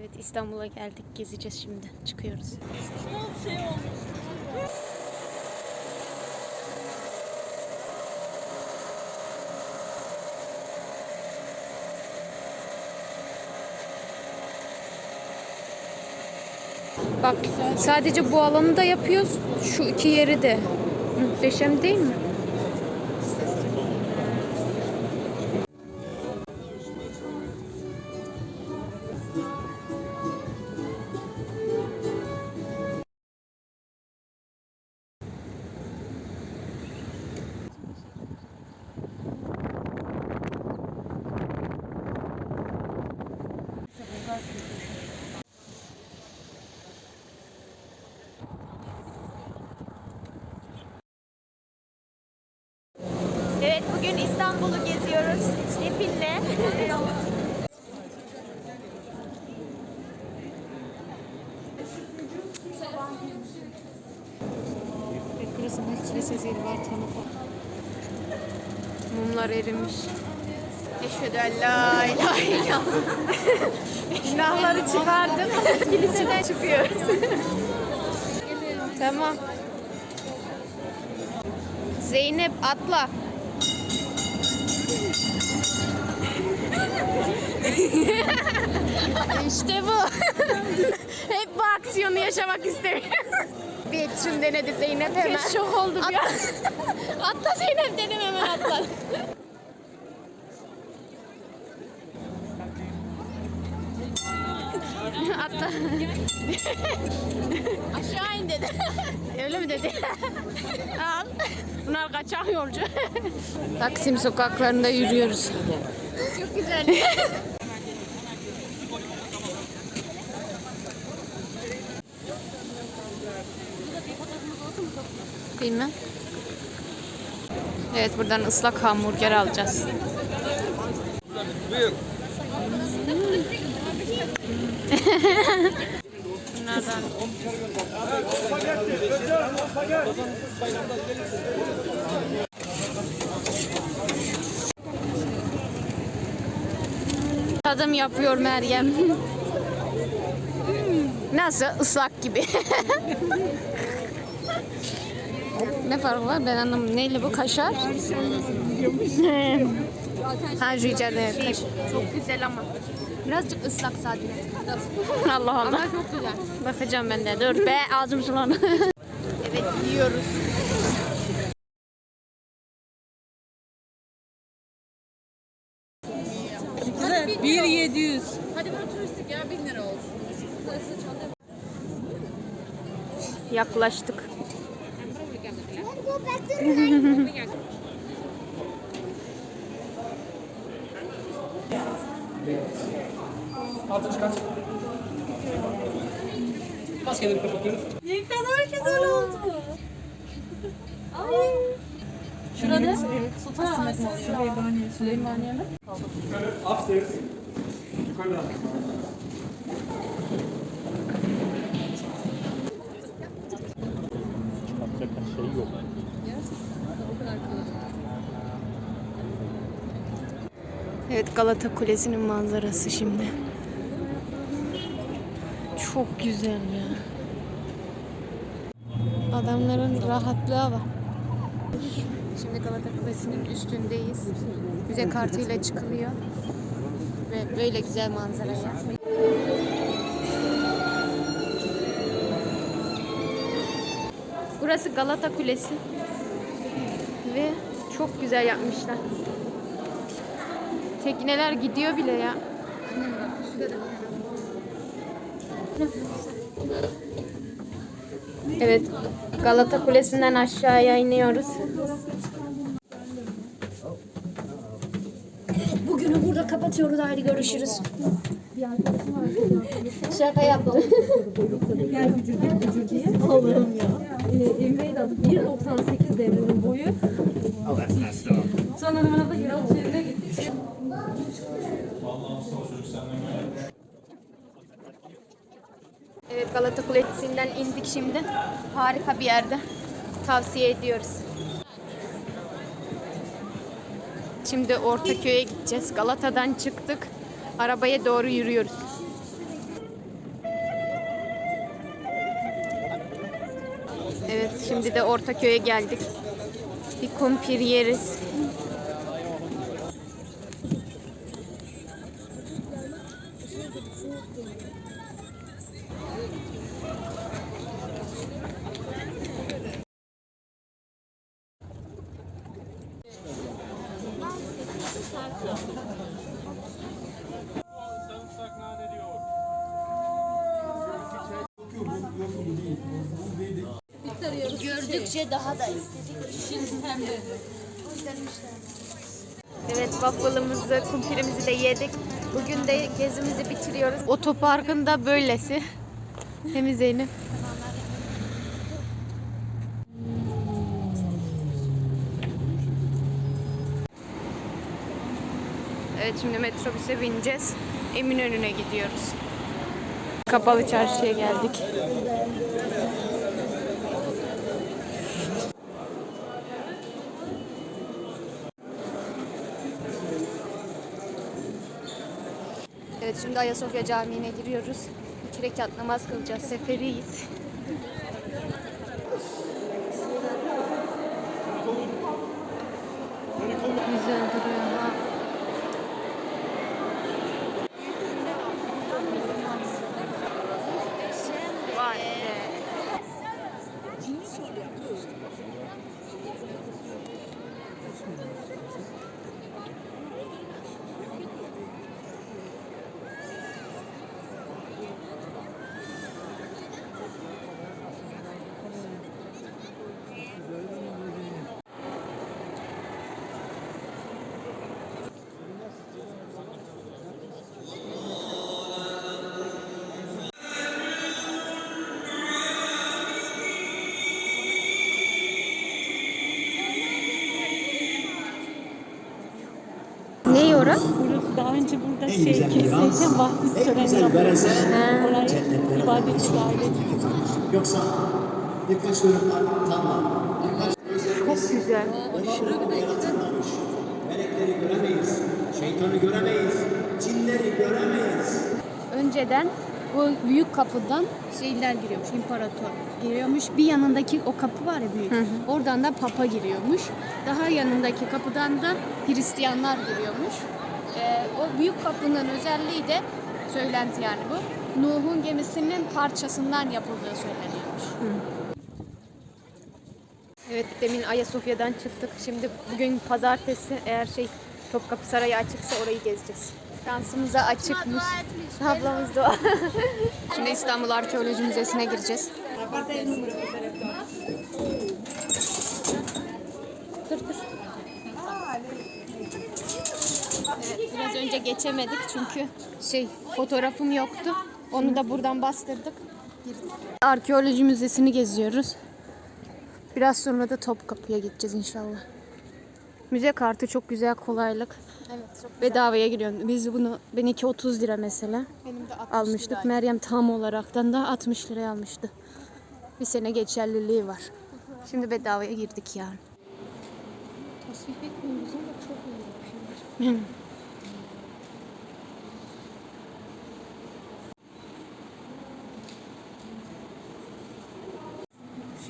Evet İstanbul'a geldik. Gezeceğiz şimdi. Çıkıyoruz. Bak sadece bu alanı da yapıyoruz. Şu iki yeri de. Muhteşem değil mi? Evet bugün İstanbul'u geziyoruz. Efil'le. Burası Kilisesi var tanıtım. Mumlar erimiş. Eşhedü en la ilahe illallah. Günahları çıkardım. Kiliseden çıkıyoruz. tamam. Zeynep atla. işte bu. Hep bu aksiyonu yaşamak istemiyorum. Bir etçim denedi Zeynep hemen. Şok oldum ya. atla Zeynep dedim hemen atla. Aşağı in dedi. Öyle mi dedi? Al. Bunlar kaçak yolcu. Taksim sokaklarında yürüyoruz. Çok güzel. Bilmem. Evet buradan ıslak hamburger alacağız. Bunlardan. Tadım yapıyor Meryem. Hmm, Nasıl? Islak gibi. ne farkı var? Ben anlamadım. Neyle bu? Kaşar? ha şu içeride kaşar. Çok güzel ama. Birazcık ıslak sadece. Allah Allah. Ama çok güzel. Bakacağım ben de. Dur be ağzım sulandı. evet yiyoruz. Bir yedi yüz. Yaklaştık. Altıncı kat. Maskeleri kapatıyoruz. Ne kadar güzel oldu. Ay. Şurada Sultan Ahmet Süleymaniye. Süleymaniye mi? Upstairs. Yukarıda. Evet Galata Kulesi'nin manzarası şimdi. Çok güzel ya. Adamların rahatlığa bak. Şimdi Galata Kulesi'nin üstündeyiz. Müze kartıyla çıkılıyor. Ve böyle güzel manzaraya. Burası Galata Kulesi. Ve çok güzel yapmışlar. Tekneler gidiyor bile ya. Evet. Galata Kulesi'nden aşağıya iniyoruz. Bugünü burada kapatıyoruz. Haydi görüşürüz. Şaka yaptım. Allah'ım ya. Ee, Emre'yi de adı 1.98 devrinin boyu. Sonra numarada Yunan şehrine gittik. Evet Galata Kulesi'nden indik şimdi. Harika bir yerde. Tavsiye ediyoruz. Şimdi Ortaköy'e gideceğiz. Galata'dan çıktık. Arabaya doğru yürüyoruz. Evet şimdi de Ortaköy'e geldik. Bir kumpir yeriz. Gördükçe daha da Evet waffle'ımızı, kumpirimizi de yedik. Bugün de gezimizi bitiriyoruz. Otoparkın da böylesi. Temiz Zeynep. Evet şimdi metrobüse bineceğiz. Eminönü'ne gidiyoruz. Kapalı çarşıya geldik. Evet şimdi Ayasofya Camii'ne giriyoruz. İki rekat namaz kılacağız. Seferiyiz. Güzel duruyor ha. Vay be. Ne ora? Burası önce burada şey kiliseyken vahvis töreni yapılmış. Orayı ibadet davet Yoksa birkaç bölümler tamam. Birkaç Çok güzel. yaratılmamış. Melekleri göremeyiz. Şeytanı göremeyiz. Cinleri göremeyiz. Önceden bu büyük kapıdan şeyler giriyormuş, imparator giriyormuş. Bir yanındaki o kapı var ya büyük. Oradan da papa giriyormuş. Daha yanındaki kapıdan da Hristiyanlar giriyormuş. Ee, o büyük kapının özelliği de söylenti yani bu. Nuh'un gemisinin parçasından yapıldığı söyleniyormuş. Evet demin Ayasofya'dan çıktık. Şimdi bugün pazartesi eğer şey Topkapı Sarayı açıksa orayı gezeceğiz. Şansımıza açıkmış. Ablamız dua. Şimdi İstanbul Arkeoloji Müzesi'ne gireceğiz. Dur dur. Evet, biraz önce geçemedik çünkü şey fotoğrafım yoktu. Onu da buradan bastırdık. Arkeoloji Müzesi'ni geziyoruz. Biraz sonra da Topkapı'ya gideceğiz inşallah. Müze kartı çok güzel kolaylık. Evet, çok Bedavaya giriyorsun. Biz bunu benimki 30 lira mesela benim de 60 almıştık. liraydı. Meryem tam olaraktan da 60 liraya almıştı. Bir sene geçerliliği var. Şimdi bedavaya girdik yani. Tasvip etmiyoruz ama çok iyi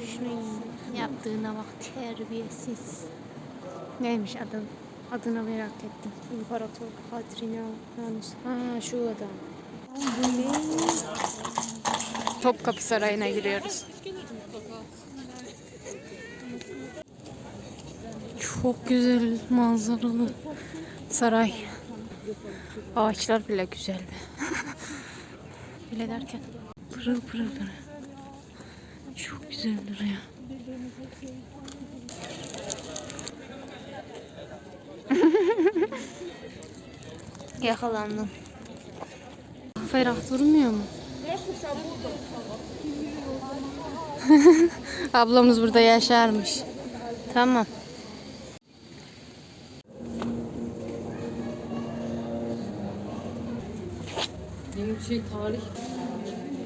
Şunun yaptığına bak terbiyesiz. Neymiş adı? Adını merak ettim. İmparator Hadrianus. Ha şu adam. Topkapı Sarayı'na giriyoruz. Çok güzel manzaralı saray. Ağaçlar bile güzel be. bile derken pırıl pırıl pırıl. Çok güzel duruyor. Yakalandım. Ferah durmuyor mu? Ablamız burada yaşarmış. Tamam. Benim şey tarih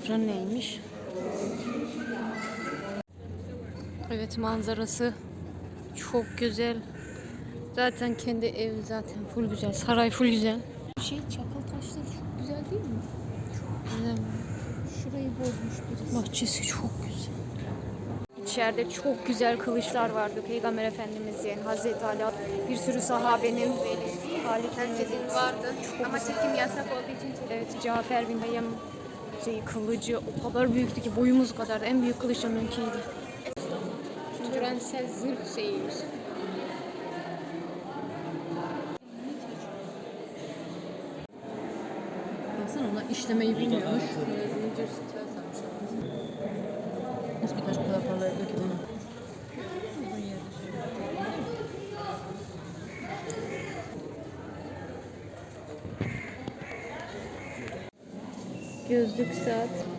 Bura neymiş? Evet manzarası çok güzel. Zaten kendi ev zaten full güzel. Saray full güzel. Şey çakıl taşları çok güzel değil mi? Güzel. Şurayı bozmuş birisi. Bahçesi çok güzel. içeride çok güzel kılıçlar vardı. Peygamber Efendimiz yani Hazreti Ali bir sürü sahabenin herkesin vardı. Ama çekim yasak olduğu için evet Cafer bin Hayyam şey kılıcı o kadar büyüktü ki boyumuz kadar en büyük kılıç onunkiydi. Törentsel zırh şeyiymiş. Baksana ona işlemeyi bilmiyormuş. Nasıl birkaç kadar parlayabilir ki bunu? Gözlük saat.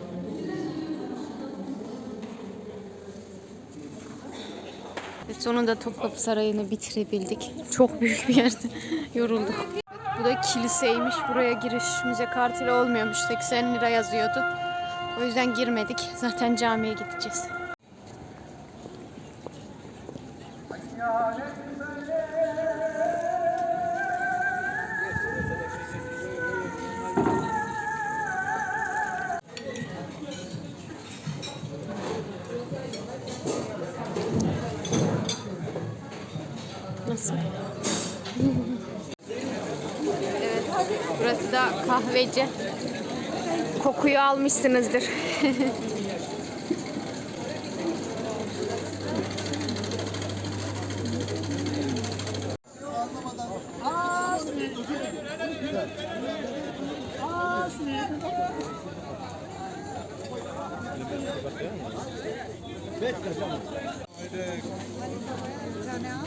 Sonunda Topkapı Sarayı'nı bitirebildik. Çok büyük bir yerde yorulduk. Bu da kiliseymiş. Buraya giriş müze kartıyla olmuyormuş. 80 lira yazıyordu. O yüzden girmedik. Zaten camiye gideceğiz. Burası da kahveci. Kokuyu almışsınızdır. gidiyoruz ve burada